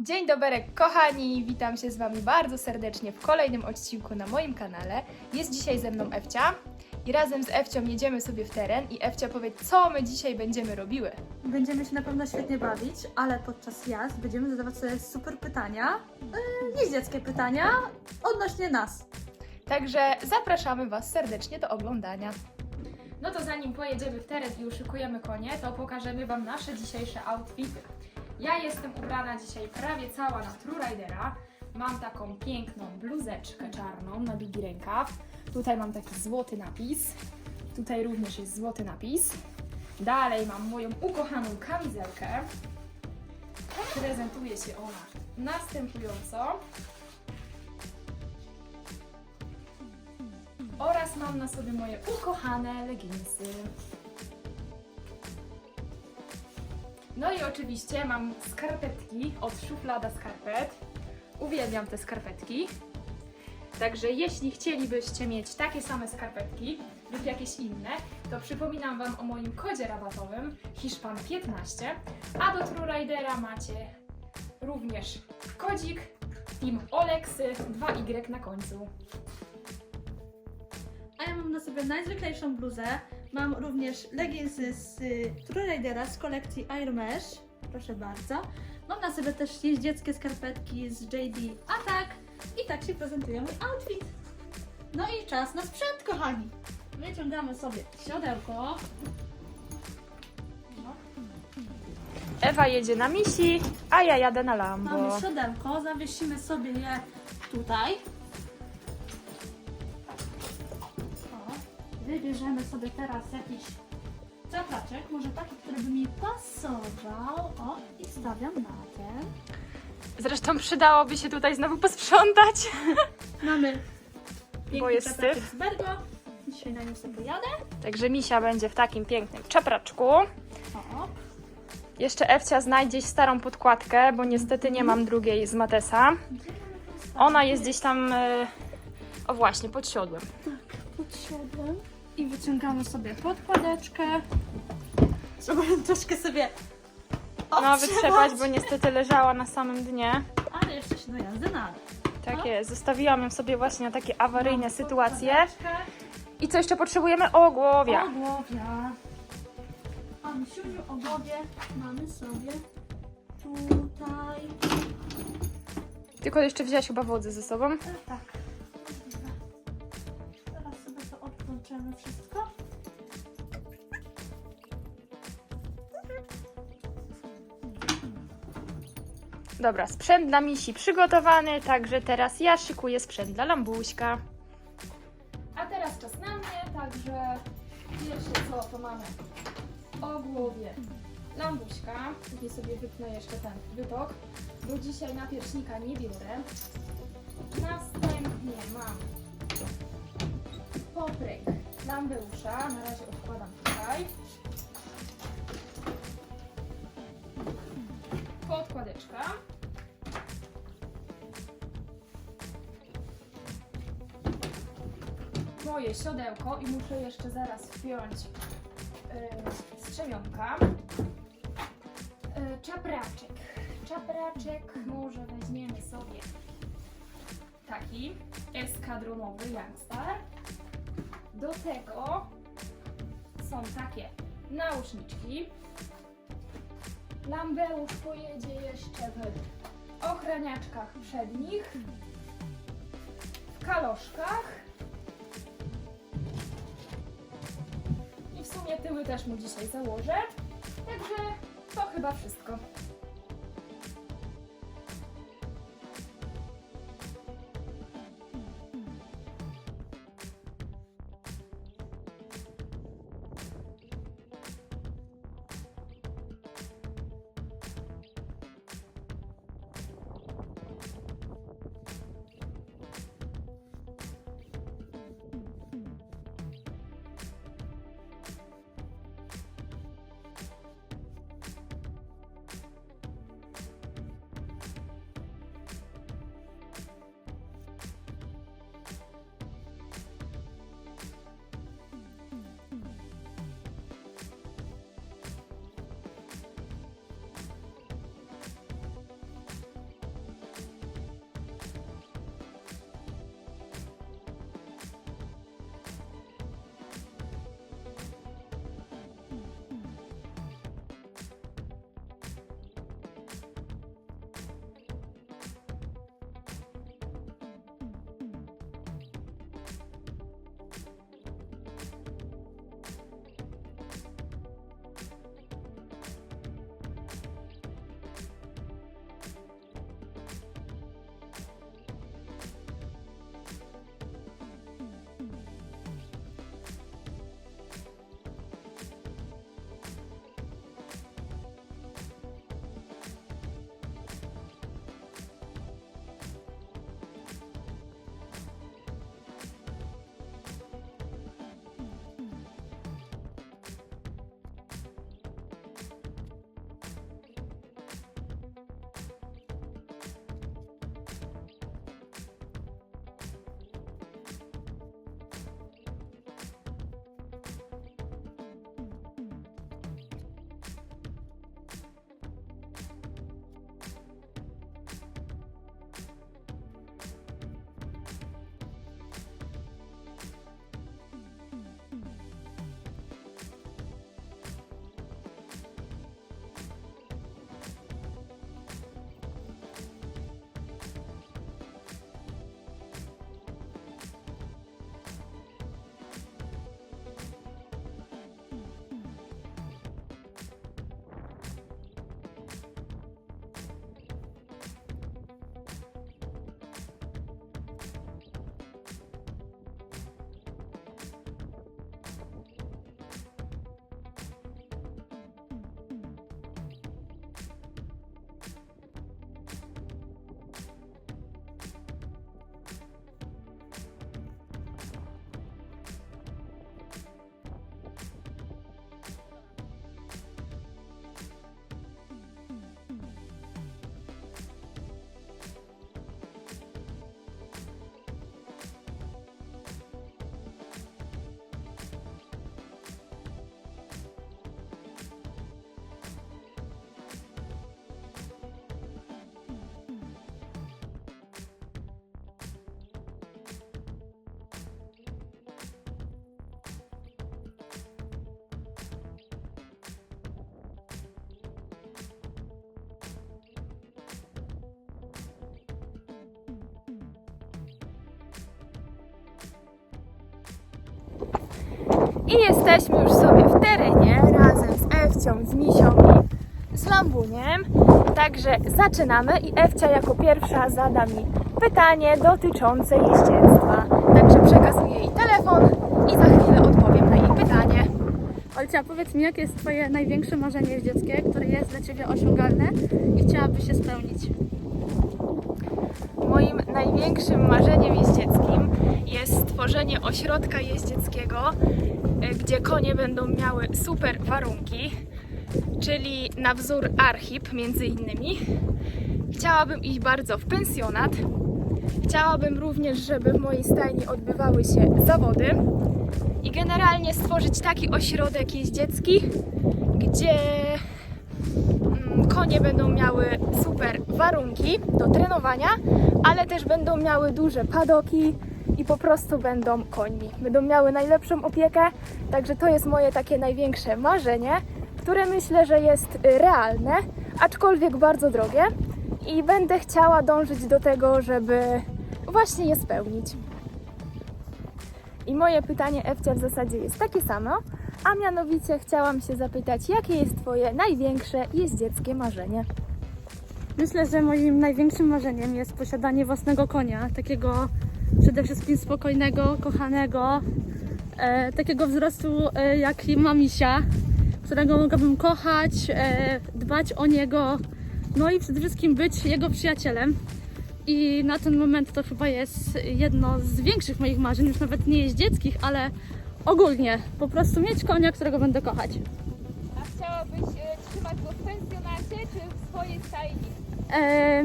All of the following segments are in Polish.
Dzień dobry, kochani! Witam się z Wami bardzo serdecznie w kolejnym odcinku na moim kanale. Jest dzisiaj ze mną Ewcia i razem z Ewcią jedziemy sobie w teren i Ewcia powie, co my dzisiaj będziemy robiły. Będziemy się na pewno świetnie bawić, ale podczas jazd będziemy zadawać sobie super pytania, yy, jeździeckie pytania odnośnie nas. Także zapraszamy Was serdecznie do oglądania. No to zanim pojedziemy w teren i uszykujemy konie, to pokażemy Wam nasze dzisiejsze outfity. Ja jestem ubrana dzisiaj prawie cała na True Ridera. Mam taką piękną bluzeczkę czarną na długi rękaw. Tutaj mam taki złoty napis. Tutaj również jest złoty napis. Dalej mam moją ukochaną kamizelkę. Prezentuje się ona następująco. Oraz mam na sobie moje ukochane leginsy. No i oczywiście mam skarpetki od szuflada skarpet. Uwielbiam te skarpetki. Także jeśli chcielibyście mieć takie same skarpetki lub jakieś inne, to przypominam Wam o moim kodzie rabatowym Hiszpan15, a do True Ridera macie również kodzik Team Olexy 2Y na końcu. A ja mam na sobie najzwyklejszą bluzę. Mam również leginsy z y, True Ridera z kolekcji Air Mesh. Proszę bardzo. Mam na sobie też jeździeckie skarpetki z JD Attack. I tak się prezentuje mój outfit. No i czas na sprzęt, kochani. Wyciągamy sobie siodełko. Ewa jedzie na misi, a ja jadę na Lambo. Mamy siodełko, zawiesimy sobie je tutaj. Wybierzemy sobie teraz jakiś czapraczek, może taki, który by mi pasował. O, i stawiam na ten. Zresztą przydałoby się tutaj znowu posprzątać. Mamy piękny jest syf. z Bergo. Dzisiaj na nim sobie pojadę. Także misia będzie w takim pięknym czapraczku. O, Jeszcze Ewcia znajdzie starą podkładkę, bo niestety nie mam drugiej z Matesa. Ona jest gdzieś tam, e, o właśnie, pod siodłem. tak, pod siodłem. I wyciągamy sobie podkładeczkę. Spróbuję troszkę sobie No wytrzepać, bo niestety leżała na samym dnie. Ale jeszcze się do jazdy nada. Tak No. jest, zostawiłam ją sobie właśnie na takie awaryjne Mamy sytuacje. I co jeszcze potrzebujemy? Ogłowia. Ogłowia. A misiuniu ogłowie mamy sobie tutaj. Tylko jeszcze wzięłaś chyba wody ze sobą. E, tak. Wszystko. Dobra, sprzęt dla misi przygotowany, także teraz ja szykuję sprzęt dla lambuśka. A teraz czas na mnie, także pierwsze co to mamy o głowie lambuśka. Tutaj sobie wypnę jeszcze ten wytok, bo dzisiaj napierśnika nie biorę. Następnie mam popryk lambeusza, na razie odkładam tutaj. Podkładeczka. Moje siodełko i muszę jeszcze zaraz wpiąć yy, strzemionka. Yy, czapraczek. Czapraczek może weźmiemy sobie taki eskadronowy Youngstar. Do tego są takie nauszniczki. Lambeusz pojedzie jeszcze w ochraniaczkach przednich, w kaloszkach i w sumie tyły też mu dzisiaj założę. Także to chyba wszystko. I jesteśmy już sobie w terenie razem z Ewcią, z Misią i z Lambuniem. Także zaczynamy i Ewcia jako pierwsza zada mi pytanie dotyczące jeździectwa. Także przekazuję jej telefon i za chwilę odpowiem na jej pytanie. Olcia, powiedz mi, jakie jest Twoje największe marzenie jeździeckie, które jest dla Ciebie osiągalne i chciałabyś się spełnić? Moim największym marzeniem jeździeckim jest stworzenie ośrodka jeździeckiego, e, gdzie konie będą miały super warunki, czyli na wzór Archip między innymi. Chciałabym iść bardzo w pensjonat. Chciałabym również, żeby w mojej stajni odbywały się zawody i generalnie stworzyć taki ośrodek jeździecki, gdzie mm, konie będą miały super warunki do trenowania, ale też będą miały duże padoki i po prostu będą końmi. Będą miały najlepszą opiekę, także to jest moje takie największe marzenie, które myślę, że jest realne, aczkolwiek bardzo drogie i będę chciała dążyć do tego, żeby właśnie je spełnić. I moje pytanie Ewcia w zasadzie jest takie samo, a mianowicie chciałam się zapytać, jakie jest Twoje największe jeździeckie marzenie? Myślę, że moim największym marzeniem jest posiadanie własnego konia, takiego przede wszystkim spokojnego, kochanego, e, takiego wzrostu e, jak ma misia, którego mogłabym kochać, e, dbać o niego, no i przede wszystkim być jego przyjacielem. I na ten moment to chyba jest jedno z większych moich marzeń, już nawet nie jeździeckich, ale ogólnie po prostu mieć konia, którego będę kochać. A chciałabyś e, trzymać go w pensjonacie czy w swojej stajni? E,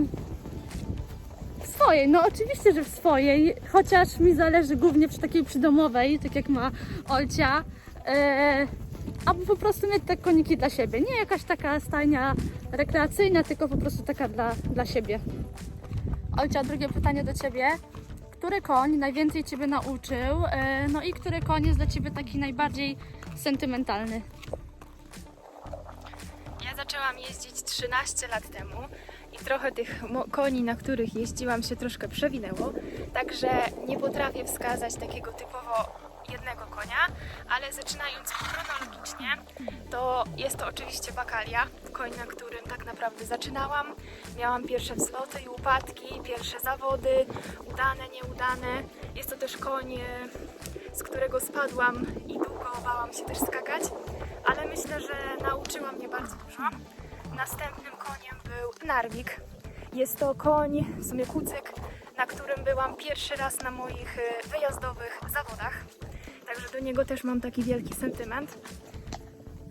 swojej, no oczywiście, że w swojej, chociaż mi zależy głównie przy takiej przydomowej, tak jak ma Olcia, e, aby po prostu mieć te koniki dla siebie. Nie jakaś taka stajnia rekreacyjna, tylko po prostu taka dla, dla siebie. Olcia, drugie pytanie do Ciebie. Który koń najwięcej Ciebie nauczył? E, no i który koń jest dla Ciebie taki najbardziej sentymentalny? Ja zaczęłam jeździć 13 lat temu trochę tych koni, na których jeździłam, się troszkę przewinęło, także nie potrafię wskazać takiego typowo jednego konia, ale zaczynając chronologicznie, to jest to oczywiście bakalia, koń, na którym tak naprawdę zaczynałam. Miałam pierwsze wzloty i upadki, pierwsze zawody, udane, nieudane. Jest to też koń, e, z którego spadłam i długo bałam się też skakać, ale myślę, że nauczyła mnie bardzo dużo. Następnym koniem Narwik. Jest to koń, w sumie kucyk, na którym byłam pierwszy raz na moich e, wyjazdowych zawodach. Także do niego też mam taki wielki sentyment.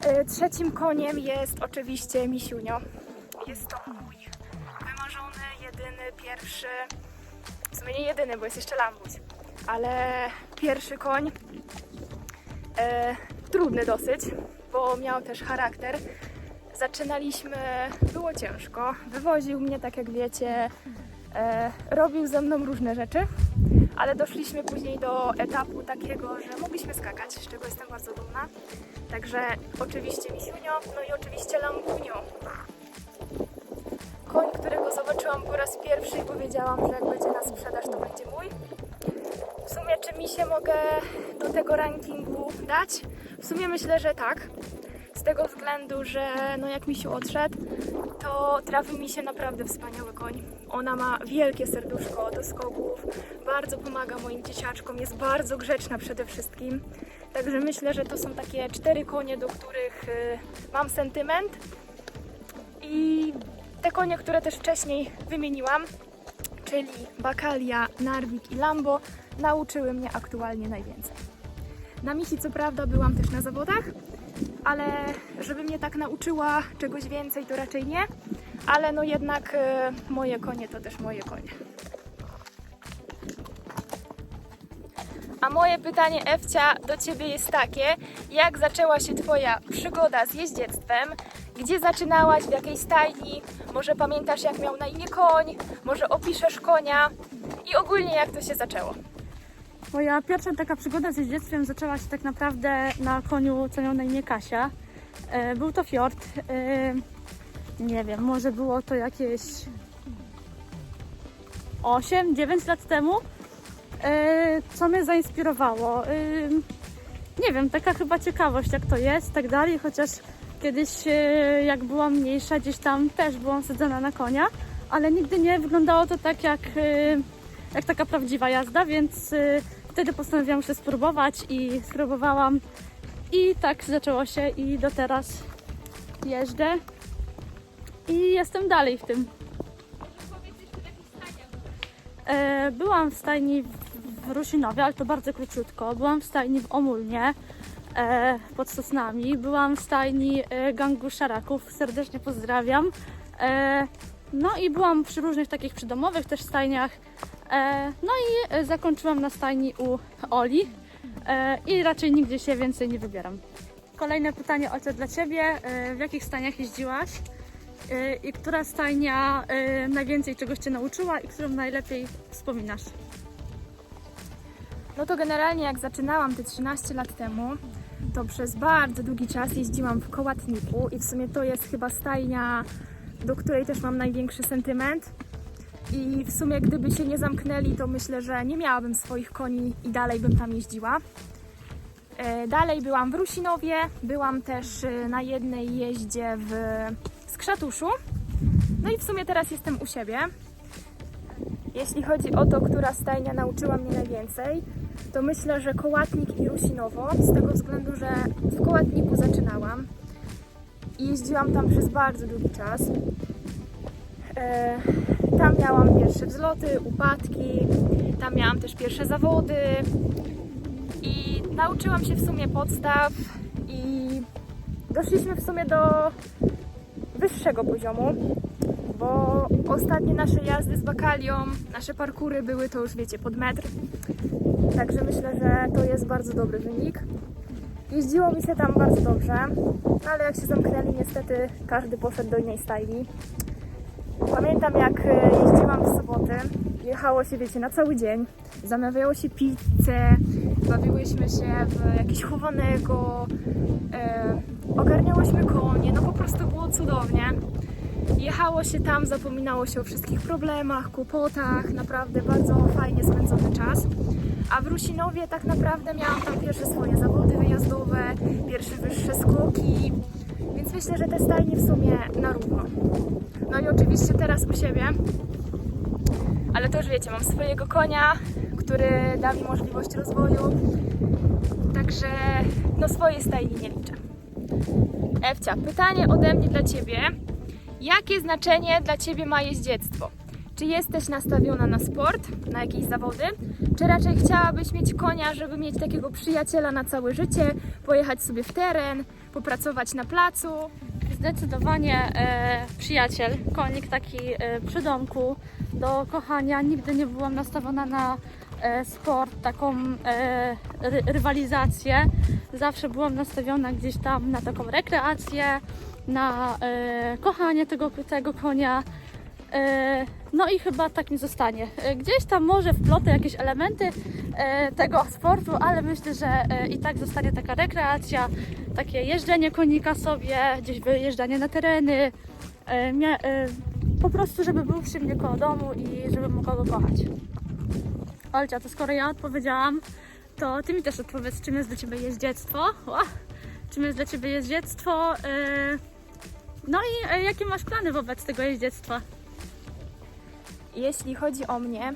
E, Trzecim koniem jest oczywiście Misiunio. Jest to mój wymarzony, jedyny, pierwszy, w sumie nie jedyny, bo jest jeszcze Lambuś, ale pierwszy koń. E, trudny dosyć, bo miał też charakter. Zaczynaliśmy, było ciężko. Wywoził mnie, tak jak wiecie, e, robił ze mną różne rzeczy, ale doszliśmy później do etapu takiego, że mogliśmy skakać, z czego jestem bardzo dumna. Także oczywiście Misiunio, no i oczywiście Lambunio. Koń, którego zobaczyłam po raz pierwszy i powiedziałam, że jak będzie na sprzedaż, to będzie mój. W sumie, czy mi się mogę do tego rankingu dać? W sumie myślę, że tak. Z tego względu, że no jak mi się odszedł, to trafił mi się naprawdę wspaniały koń. Ona ma wielkie serduszko do skoków, bardzo pomaga moim dzieciaczkom, jest bardzo grzeczna przede wszystkim. Także myślę, że to są takie cztery konie, do których y, mam sentyment. I te konie, które też wcześniej wymieniłam, czyli Bakalia, Narwik i Lambo, nauczyły mnie aktualnie najwięcej. Na misji co prawda byłam też na zawodach, ale żeby mnie tak nauczyła czegoś więcej, to raczej nie. Ale no jednak e, moje konie to też moje konie. A moje pytanie, Ewcia, do Ciebie jest takie: jak zaczęła się Twoja przygoda z jeździectwem? Gdzie zaczynałaś, w jakiej stajni? Może pamiętasz, jak miał na imię koń? Może opiszesz konia? I ogólnie, jak to się zaczęło? Moja pierwsza taka przygoda z jeździectwem zaczęła się tak naprawdę na koniu, co miał na imię Kasia. E, Był to Fjord. E, Nie wiem, może było to jakieś 8-9 lat temu. E, Co mnie zainspirowało? Nie wiem, taka chyba ciekawość jak to jest, tak dalej, chociaż kiedyś jak byłam mniejsza, gdzieś tam też byłam sadzona na konia, ale nigdy nie wyglądało to tak jak, jak taka prawdziwa jazda, więc wtedy postanowiłam się spróbować i spróbowałam i tak zaczęło się i do teraz jeżdżę i jestem dalej w tym. E, Byłam w stajni w- Rusinowie, ale to bardzo króciutko. Byłam w stajni w Omulnie e, pod Sosnami. Byłam w stajni e, gangu Szaraków. Serdecznie pozdrawiam. No i byłam przy różnych takich przydomowych też stajniach. E, No i e, zakończyłam na stajni u Oli. E, I raczej nigdzie się więcej nie wybieram. Kolejne pytanie, Olce, dla Ciebie. W jakich stajniach jeździłaś? I która stajnia najwięcej czegoś Cię nauczyła i którą najlepiej wspominasz? No to generalnie jak zaczynałam te 13 lat temu, to przez bardzo długi czas jeździłam w kołatniku i w sumie to jest chyba stajnia, do której też mam największy sentyment. I w sumie gdyby się nie zamknęli, to myślę, że nie miałabym swoich koni i dalej bym tam jeździła. E, Dalej byłam w Rusinowie, byłam też e, na jednej jeździe w Skrzatuszu. No i w sumie teraz jestem u siebie. Jeśli chodzi o to, która stajnia nauczyła mnie najwięcej, to myślę, że Kołatnik i Rusinowo, z tego względu, że w Kołatniku zaczynałam i jeździłam tam przez bardzo długi czas. E, tam miałam pierwsze wzloty, upadki, tam miałam też pierwsze zawody i nauczyłam się w sumie podstaw i doszliśmy w sumie do wyższego poziomu bo ostatnie nasze jazdy z bakalią, nasze parkury były to już wiecie pod metr. Także myślę, że to jest bardzo dobry wynik. Jeździło mi się tam bardzo dobrze, ale jak się zamknęli, niestety każdy poszedł do innej stajni. Pamiętam jak e, jeździłam w soboty, jechało się wiecie na cały dzień, zamawiało się pizzę, bawiłyśmy się w jakieś chowanego, e, ogarniałyśmy konie, no po prostu było cudownie. Jechało się tam, zapominało się o wszystkich problemach, kłopotach, naprawdę bardzo fajnie spędzony czas. A w Rusinowie tak naprawdę miałam tam pierwsze swoje zawody wyjazdowe, pierwsze wyższe skoki, więc myślę, że te stajnie w sumie na równo. No i oczywiście teraz u siebie, ale to już wiecie, mam swojego konia, który da mi możliwość rozwoju, także no swojej stajni nie liczę. Ewcia, pytanie ode mnie dla Ciebie. Jakie znaczenie dla Ciebie ma jeździectwo? Czy jesteś nastawiona na sport, na jakieś zawody, czy raczej chciałabyś mieć konia, żeby mieć takiego przyjaciela na całe życie, pojechać sobie w teren, popracować na placu? Zdecydowanie e, przyjaciel, konik taki e, przy domku, do kochania. Nigdy nie byłam nastawiona na e, sport, taką e, ry, rywalizację. Zawsze byłam nastawiona gdzieś tam na taką rekreację, na e, kochanie tego, tego konia. E, no i chyba tak nie zostanie. E, Gdzieś tam może wplotę jakieś elementy e, tego sportu, ale myślę, że e, i tak zostanie taka rekreacja, takie jeżdżenie konika sobie, gdzieś wyjeżdżanie na tereny, po prostu, żeby był przy mnie koło domu i żeby mogła go kochać. Olcia, to skoro ja odpowiedziałam, to ty mi też odpowiedz, czym jest dla ciebie jeździectwo. O, czym jest dla ciebie jeździectwo? No i jakie masz plany wobec tego jeździectwa? Jeśli chodzi o mnie,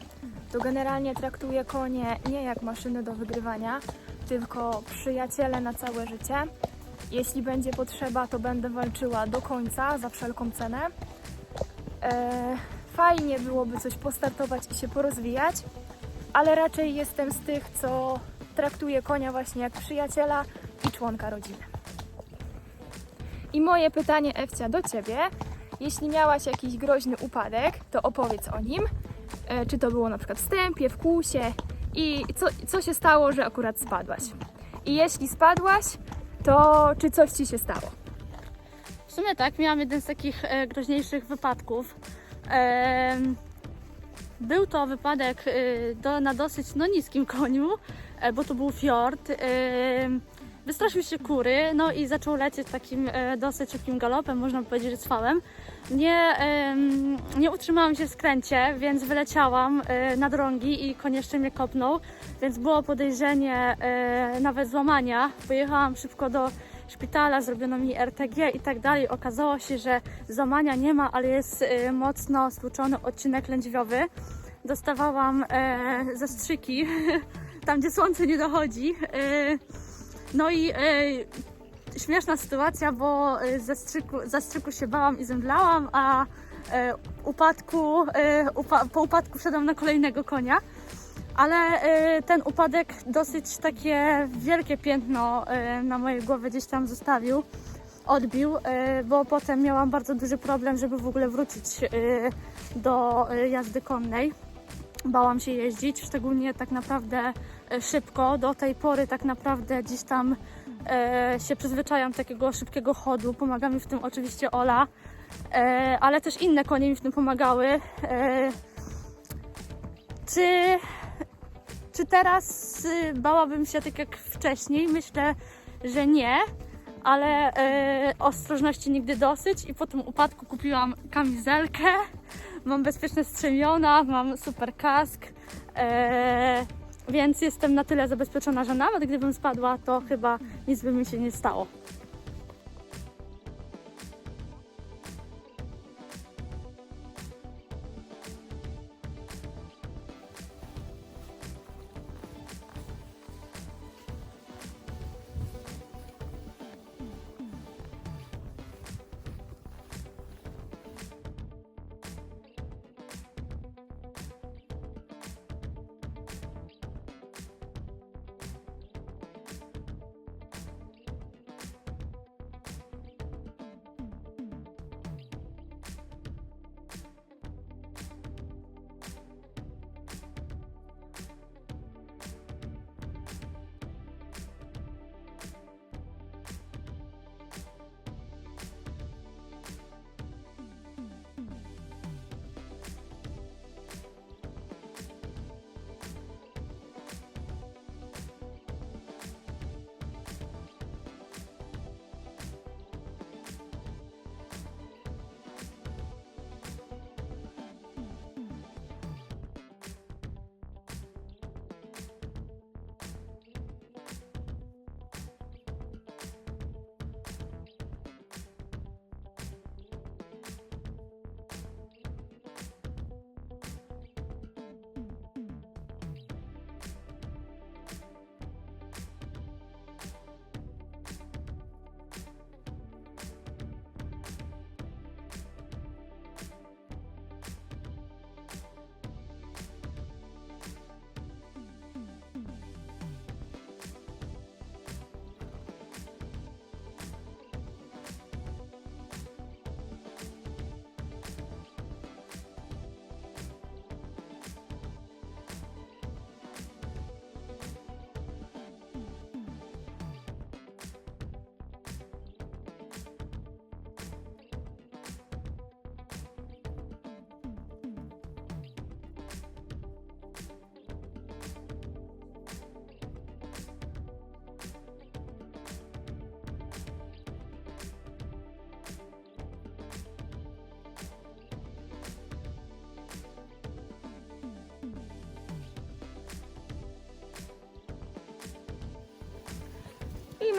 to generalnie traktuję konie nie jak maszyny do wygrywania, tylko przyjaciele na całe życie. Jeśli będzie potrzeba, to będę walczyła do końca za wszelką cenę. E, fajnie byłoby coś postartować i się porozwijać, ale raczej jestem z tych, co traktuje konia właśnie jak przyjaciela i członka rodziny. I moje pytanie, Ewcia, do Ciebie. Jeśli miałaś jakiś groźny upadek, to opowiedz o nim. E, Czy to było na przykład w stępie, w kłusie i co, co się stało, że akurat spadłaś? I jeśli spadłaś, to czy coś Ci się stało? W sumie tak, miałam jeden z takich e, groźniejszych wypadków. Em, był to wypadek e, do, na dosyć no, niskim koniu, e, bo to był fiord. Em, wystraszył się kury, no i zaczął lecieć takim e, dosyć szybkim galopem, można powiedzieć, że cwałem. Nie, em, nie utrzymałam się w skręcie, więc wyleciałam e, na drągi i koń jeszcze mnie kopnął, więc było podejrzenie e, nawet złamania. Pojechałam szybko do szpitala, zrobiono mi RTG i tak dalej. Okazało się, że złamania nie ma, ale jest e, mocno stłuczony odcinek lędźwiowy. Dostawałam e, zastrzyki tam, gdzie słońce nie dochodzi. E, no i e, śmieszna sytuacja, bo e, zastrzyku, zastrzyku się bałam i zemdlałam, a e, upadku, e, upa, po upadku wszedłam na kolejnego konia. Ale e, ten upadek dosyć takie wielkie piętno e, na mojej głowie gdzieś tam zostawił, odbił, e, bo potem miałam bardzo duży problem, żeby w ogóle wrócić e, do e, jazdy konnej. Bałam się jeździć, szczególnie tak naprawdę szybko. Do tej pory tak naprawdę gdzieś tam e, się przyzwyczajam do takiego szybkiego chodu. Pomaga mi w tym oczywiście Ola, e, ale też inne konie mi w tym pomagały. E, czy, czy teraz y, bałabym się tak jak wcześniej? Myślę, że nie, ale e, ostrożności nigdy dosyć i po tym upadku kupiłam kamizelkę. Mam bezpieczne strzemiona, mam super kask, e, więc jestem na tyle zabezpieczona, że nawet gdybym spadła, to chyba nic by mi się nie stało.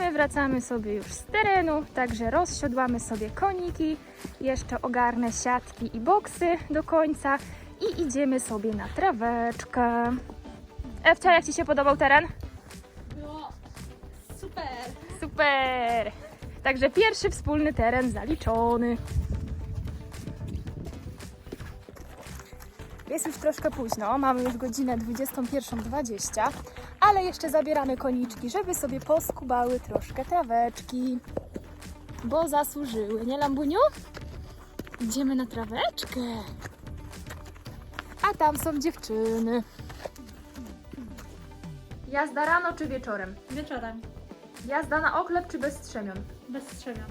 My wracamy sobie już z terenu, także rozsiodłamy sobie koniki, jeszcze ogarnę siatki i boksy do końca i idziemy sobie na traweczkę. Ewcia, jak Ci się podobał teren? Było super! Super! Także pierwszy wspólny teren zaliczony. Jest już troszkę późno, mamy już godzinę 21.20, ale jeszcze zabieramy koniczki, żeby sobie poskubały troszkę traweczki, bo zasłużyły, nie Lambuniu? Idziemy na traweczkę. A tam są dziewczyny. Jazda rano czy wieczorem? Wieczorem, Jazda na oklep czy bez strzemion? bez strzemion,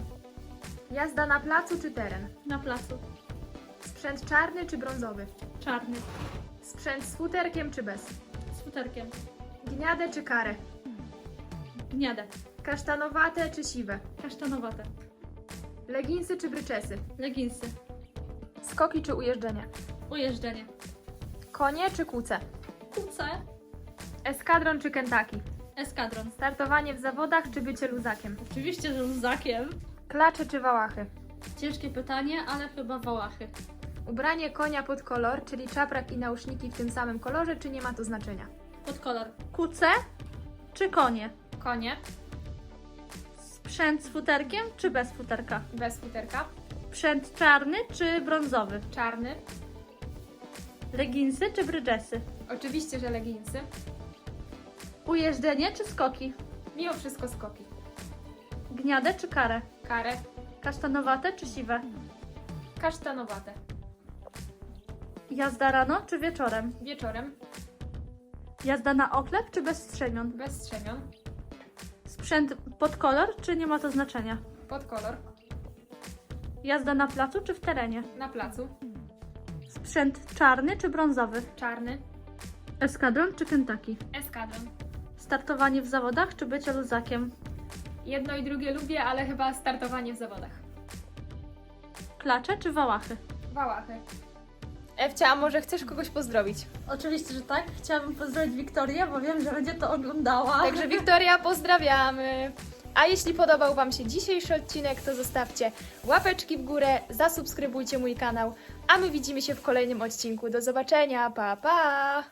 Jazda na placu czy teren? na placu, Sprzęt czarny czy brązowy? czarny, Sprzęt z futerkiem czy bez? z futerkiem, Gniadę czy karę? gniadę, Kasztanowate czy siwe? Kasztanowate. Leginsy czy bryczesy? Leginsy. Skoki czy ujeżdżenie? Ujeżdżenie. Konie czy kuce? Kuce. Eskadron czy Kentucky? Eskadron. Startowanie w zawodach czy bycie luzakiem? Oczywiście, że luzakiem. Klacze czy wałachy? Ciężkie pytanie, ale chyba wałachy. Ubranie konia pod kolor, czyli czaprak i nauszniki w tym samym kolorze, czy nie ma to znaczenia? Pod kolor. Kuce czy konie? Konie, Sprzęt z futerkiem czy bez futerka? bez futerka. Sprzęt czarny czy brązowy? Czarny, Leginsy czy brydżesy? oczywiście, że leginsy. Ujeżdżenie czy skoki? Mimo wszystko skoki. Gniadę czy karę? Karę, Kasztanowate czy siwe? kasztanowate. Jazda rano czy wieczorem? Wieczorem, Jazda na oklep czy bez strzemion? bez strzemion. Sprzęt pod kolor czy nie ma to znaczenia? Pod kolor, Jazda na placu czy w terenie? na placu. Sprzęt czarny czy brązowy? Czarny, Eskadron czy Kentucky? eskadron. Startowanie w zawodach czy bycie luzakiem? Jedno i drugie lubię, ale chyba startowanie w zawodach. Klacze czy wałachy? Wałachy. Ewcia, a może chcesz kogoś pozdrowić? Oczywiście, że tak. Chciałabym pozdrowić Wiktorię, bo wiem, że będzie to oglądała. Także Wiktoria, pozdrawiamy! A jeśli podobał Wam się dzisiejszy odcinek, to zostawcie łapeczki w górę, zasubskrybujcie mój kanał, a my widzimy się w kolejnym odcinku. Do zobaczenia, pa pa!